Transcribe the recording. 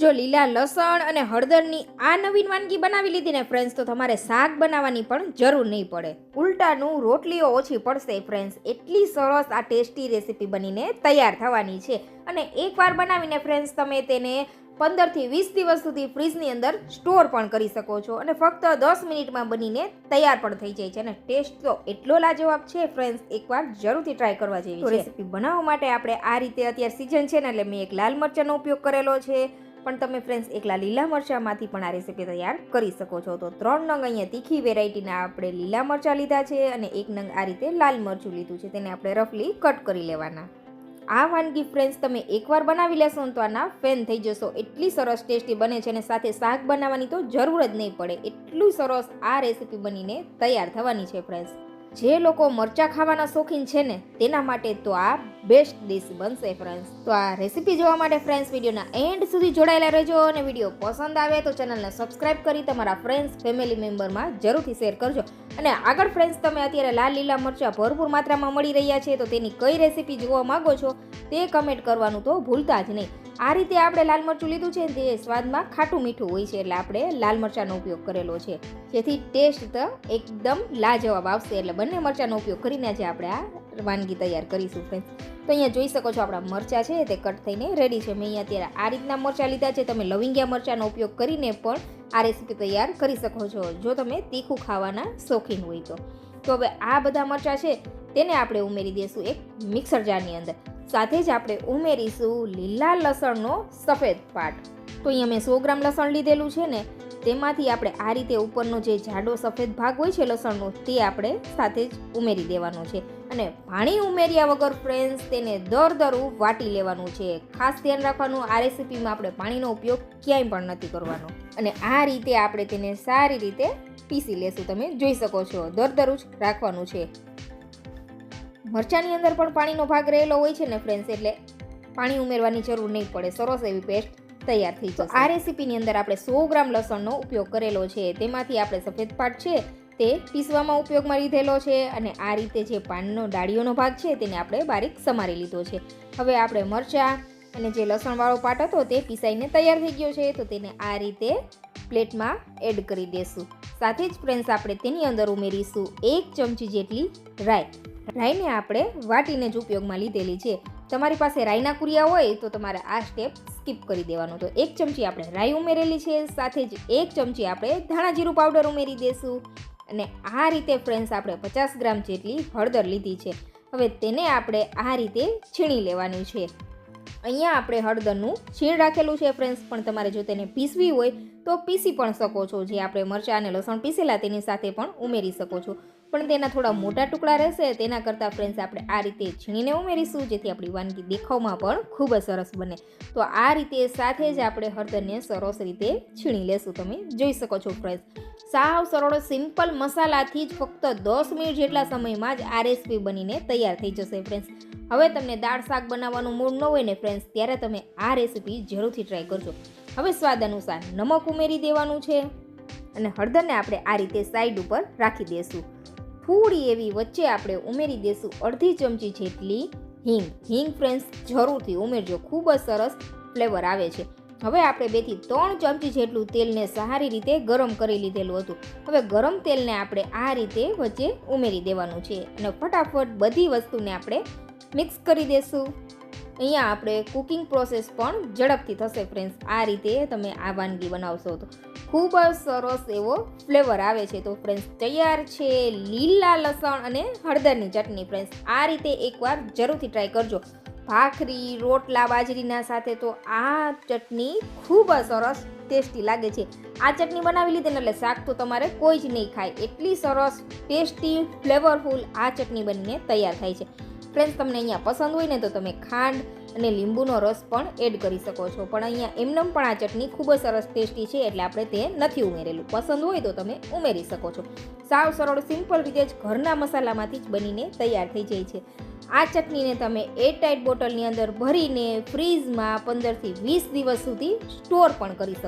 જો લીલા લસણ અને હળદરની આ નવીન વાનગી બનાવી લીધી ને ફ્રેન્ડ્સ તો તમારે શાક બનાવવાની પણ જરૂર નહીં પડે. ઉલટાનું રોટલીઓ ઓછી પડશે ફ્રેન્ડ્સ એટલી સરસ આ ટેસ્ટી રેસીપી બનીને તૈયાર થવાની છે. અને એકવાર બનાવીને ફ્રેન્ડ્સ તમે તેને પંદરથી વીસ દિવસ સુધી ફ્રીજની અંદર સ્ટોર પણ કરી શકો છો. અને ફક્ત દસ મિનિટમાં બનીને તૈયાર પણ થઈ જાય છે. અને ટેસ્ટ તો એટલો લાજવાબ છે ફ્રેન્ડ્સ એકવાર જરૂરથી ટ્રાય કરવા જેવી રેસીપી બનાવવા માટે આપણે આ રીતે અત્યારે સિઝન છે ને એટલે મેં એક લાલ મરચાંનો ઉપયોગ કરેલો છે. પણ તમે ફ્રેન્ડ્સ એકલા લીલા મરચાંમાંથી પણ આ રેસીપી તૈયાર કરી શકો છો. તો ત્રણ નંગ અહીંયા તીખી વેરાયટીના આપણે લીલા મરચાં લીધા છે અને એક નંગ આ રીતે લાલ મરચું લીધું છે. તેને આપણે રફલી કટ કરી લેવાના. આ વાનગી ફ્રેન્ડ્સ તમે એકવાર બનાવી લેશો તો આના ફેન થઈ જશો. એટલી સરસ ટેસ્ટી બને છે અને સાથે શાક બનાવવાની તો જરૂર જ નહીં પડે. એટલું સરસ આ રેસીપી બનીને તૈયાર થવાની છે ફ્રેન્ડ્સ જે લોકો મરચાં ખાવાના શોખીન છે ને, તેના માટે તો આ બેસ્ટ ડીશ બનશે ફ્રેન્ડ્સ તો આ રેસીપી જોવા માટે ફ્રેન્ડ્સ વિડીયોના એન્ડ સુધી જોડાયેલા રહેજો અને વીડિયો પસંદ આવે તો ચેનલને સબસ્ક્રાઇબ કરી તમારા ફ્રેન્ડ્સ ફેમિલી મેમ્બરમાં જરૂરથી શેર કરજો. અને આગળ ફ્રેન્ડ્સ તમે અત્યારે લાલ, લીલા મરચાં ભરપૂર માત્રામાં મળી રહ્યા છે, તો તેની કઈ રેસીપી જોવા માંગો છો, તે કમેન્ટ કરવાનું તો ભૂલતા જ નહીં. આ રીતે આપણે લાલ મરચું લીધું છે તે સ્વાદમાં ખાટું મીઠું હોય છે એટલે આપણે લાલ મરચાંનો ઉપયોગ કરેલો છે. જેથી ટેસ્ટ એકદમ લાજવાબ આવશે. એટલે બંને મરચાંનો ઉપયોગ કરીને આજે આપણે આ વાનગી તૈયાર કરીશું ફ્રેન્ડ્સ તો અહીંયા જોઈ શકો છો આપણા મરચાં છે, તે કટ થઈને રેડી છે. મેં અહીંયા અત્યારે આ રીતના મરચાં લીધા છે. તમે લવિંગિયા મરચાંનો ઉપયોગ કરીને પણ આ રેસીપી તૈયાર કરી શકો છો. જો તમે તીખું ખાવાના શોખીન હોય તો. તો હવે આ બધા મરચાં છે, તેને આપણે ઉમેરી દઈશું એક મિક્સર જારની અંદર. સાથે જ આપણે ઉમેરીશું લીલા લસણનો સફેદ પાટ. તો અહીં અમે સો ગ્રામ લસણ લીધેલું છે ને, તેમાંથી આપણે આ રીતે ઉપરનો જે જાડો સફેદ ભાગ હોય છે લસણનો, તે આપણે સાથે જ ઉમેરી દેવાનો છે. અને પાણી ઉમેર્યા વગર ફ્રેન્ડ્સ તેને દર દરું વાટી લેવાનું છે. ખાસ ધ્યાન રાખવાનું, આ રેસીપીમાં આપણે પાણીનો ઉપયોગ ક્યાંય પણ નથી કરવાનો. અને આ રીતે આપણે તેને સારી રીતે પીસી લેશું. તમે જોઈ શકો છો, દર દરું જ રાખવાનું છે. મરચાંની અંદર પણ પાણીનો ભાગ રહેલો હોય છે ને ફ્રેન્ડ્સ એટલે પાણી ઉમેરવાની જરૂર નહીં પડે. સરસ એવી પેસ્ટ તૈયાર થઈ જશે. આ રેસીપીની અંદર આપણે સો ગ્રામ લસણનો ઉપયોગ કરેલો છે. તેમાંથી આપણે સફેદ પાટ છે તે પીસવામાં ઉપયોગમાં લીધેલો છે અને આ રીતે જે પાનનો ડાળીઓનો ભાગ છે તેને આપણે બારીક સમારી લીધો છે. હવે આપણે મરચાં અને જે લસણવાળો પાટ હતો તે પીસાઈને તૈયાર થઈ ગયો છે. તો તેને આ રીતે પ્લેટમાં એડ કરી દેશું. સાથે જ ફ્રેન્ડ્સ આપણે તેની અંદર ઉમેરીશું એક ચમચી જેટલી રાઈ. રાઈને આપણે વાટીને જ ઉપયોગમાં લીધેલી છે. તમારી પાસે રાઈના કુરિયા હોય તો તમારે આ સ્ટેપ સ્કીપ કરી દેવાનું. તો એક ચમચી આપણે રાઈ ઉમેરેલી છે, સાથે જ એક ચમચી આપણે ધાણા જીરું પાવડર ઉમેરી દઈશું અને આ રીતે ફ્રેન્ડ્સ આપણે પચાસ ગ્રામ જેટલી હળદર લીધી છે. હવે તેને આપણે આ રીતે છીણી લેવાની છે. અહીંયા આપણે હળદરનું છીણ રાખેલું છે ફ્રેન્ડ્સ પણ તમારે જો તેને પીસવી હોય તો પીસી પણ શકો છો. જે આપણે મરચાં અને લસણ પીસેલા તેની સાથે પણ ઉમેરી શકો છો. પણ તેના થોડા મોટા ટુકડા રહેશે, તેના કરતાં ફ્રેન્ડ્સ આપણે આ રીતે છીણીને ઉમેરીશું, જેથી આપણી વાનગી દેખાવમાં પણ ખૂબ જ સરસ બને. તો આ રીતે સાથે જ આપણે હળદરને સરસ રીતે છીણી લેશું. તમે જોઈ શકો છો ફ્રેન્ડ્સ સાવ સરળ સિમ્પલ મસાલાથી જ ફક્ત દસ મિનિટ જેટલા સમયમાં જ આ રેસીપી બનીને તૈયાર થઈ જશે ફ્રેન્ડ્સ હવે તમને દાળ શાક બનાવવાનું મૂડ ન હોય ને ફ્રેન્ડ્સ ત્યારે તમે આ રેસીપી જરૂરથી ટ્રાય કરજો. હવે સ્વાદ અનુસાર નમક ઉમેરી દેવાનું છે અને હળદરને આપણે આ રીતે સાઈડ ઉપર રાખી દઈશું થોડી એવી વચ્ચે આપણે ઉમેરી દઈશું અડધી ચમચી જેટલી હિંગ. હિંગ ફ્રેન્ડ્સ જરૂરથી ઉમેરજો. ખૂબ જ સરસ ફ્લેવર આવે છે. હવે આપણે બેથી ત્રણ ચમચી જેટલું તેલને સારી રીતે ગરમ કરી લીધેલું હતું. હવે ગરમ તેલને આપણે આ રીતે વચ્ચે ઉમેરી દેવાનું છે અને ફટાફટ બધી વસ્તુને આપણે મિક્સ કરી દઈશું અહીંયા આપણે કુકિંગ પ્રોસેસ પણ ઝડપથી થશે ફ્રેન્ડ્સ આ રીતે તમે આ વાનગી બનાવશો તો. ખૂબ જ સરસ એવો ફ્લેવર આવે છે. તો ફ્રેન્ડ્સ તૈયાર છે લીલા લસણ અને હળદરની ચટણી. ફ્રેન્ડ્સ આ રીતે એકવાર જરૂરથી ટ્રાય કરજો. ભાખરી, રોટલા, બાજરીના સાથે તો આ ચટણી ખૂબ જ સરસ ટેસ્ટી લાગે છે. આ ચટણી બનાવી લીધી એટલે શાક તો તમારે કોઈ જ નહીં ખાય. એટલી સરસ ટેસ્ટી ફ્લેવરફુલ આ ચટણી બનીને તૈયાર થાય છે. ફ્રેન્ડ્સ તમને અહીંયા પસંદ હોય ને તો તમે ખાંડ અને લીંબુનો રસ પણ એડ કરી શકો છો. પણ અહીંયા એમનેમ પણ આ ચટણી ખૂબ જ સરસ ટેસ્ટી છે એટલે આપણે તે નથી ઉમેરેલું. પસંદ હોય તો તમે ઉમેરી શકો છો. સાવ સરળ, સિમ્પલ રીતે જ ઘરના મસાલામાંથી જ બનીને તૈયાર થઈ જાય છે. આ ચટણીને તમે એરટાઇટ બોટલની અંદર ભરીને ફ્રીઝમાં પંદરથી વીસ દિવસ સુધી સ્ટોર પણ કરી શકો